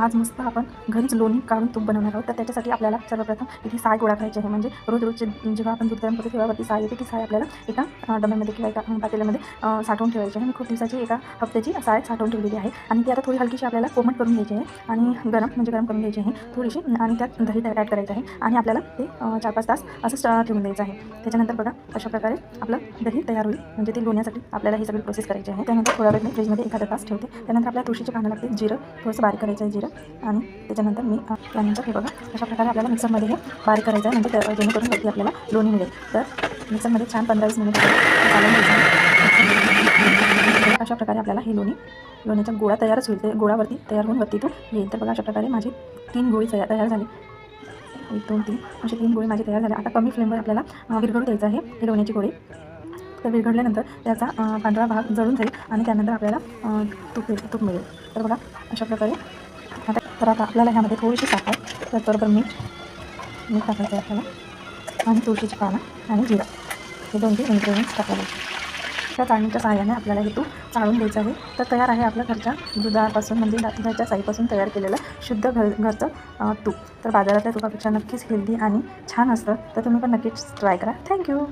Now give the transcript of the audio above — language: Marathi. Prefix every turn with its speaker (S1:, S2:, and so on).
S1: आज मस्त आपण घरीच लोणी काढून तूप बनवणार आहोत. तर त्याच्यासाठी आपल्याला सर्वप्रथम इथे साय गोळा करायची आहे. म्हणजे रोज रोजचे जेव्हा आपण दूध गरम करतो तेव्हावरती साय येते ती साय आपल्याला एका डब्यामध्ये किंवा एका पातेल्यामध्ये साठवून ठेवायची आहे. मी खूप दिवसाची एका हप्त्याची साय साठवून ठेवलेली आहे. आणि ती आता थोडी हलकीशी आपल्याला कोमट करून घ्यायची आहे. आणि गरम म्हणजे गरम करून घ्यायची आहे. थोडीशी आणि त्यात दही ॲड करायचं आहे. आणि आपल्याला ते चार पाच तास असंच ठेवून द्यायचं आहे. त्याच्यानंतर बघा अशा प्रकारे आपलं दही तयार होईल. म्हणजे ते लोण्यासाठी आपल्याला ही सगळी प्रोसेस करायची आहे. त्यानंतर थोड्या वेळ मी फ्रीजमध्ये एखादा तास ठेवते. त्यानंतर आपल्याला तुळशीचे पानं लागते जिरं थोडंसं बारीक करायचं आहे जिरं. आणि त्याच्यानंतर मी त्यानंतर हे बघा अशा प्रकारे आपल्याला मिक्सरमध्ये हे बारीक करायचं आहे. म्हणजे त्या- जेणेकरून वरती आपल्याला लोणी मिळेल. तर मिक्सरमध्ये छान पंधरा वीस मिनिट चालून घ्यायचं अशा प्रकारे आपल्याला ही लोणी लोण्याचा गोळा तयारच होईल. ते गोळावरती तयार होऊन वरती तो येईल तर बघा अशा प्रकारे माझी तीन गोळी तयार तयार झाली. एक दोन तीन असे तीन गोळी माझी तयार झाली. आता कमी फ्लेमवर आपल्याला विरघडू द्यायचं आहे ही लोण्याची गोळी. तर विरघळल्यानंतर त्याचा पांढरा भाग जळून जाईल आणि त्यानंतर आपल्याला तूप तूप मिळेल. तर बघा अशा प्रकारे आता तर आता आपल्याला ह्यामध्ये थोडीशी साखर त्याचबरोबर मीठ मीठ टाकायचं आहे आपल्याला. आणि तुळशीची पानं आणि जिरा. हे दोन तीन इन्ग्रेडियंट्स टाकायचे त्या चाळणीच्या सहाय्याने आपल्याला हे तूप चाळून द्यायचं आहे. तर तयार आहे आपल्या घरच्या दुधापासून म्हणजे दुधाच्या साईपासून तयार केलेलं शुद्ध घर घरचं तूप. तर बाजारातल्या तुपापेक्षा नक्कीच हेल्दी आणि छान असतं. तर तुम्ही पण नक्कीच ट्राय करा. थँक्यू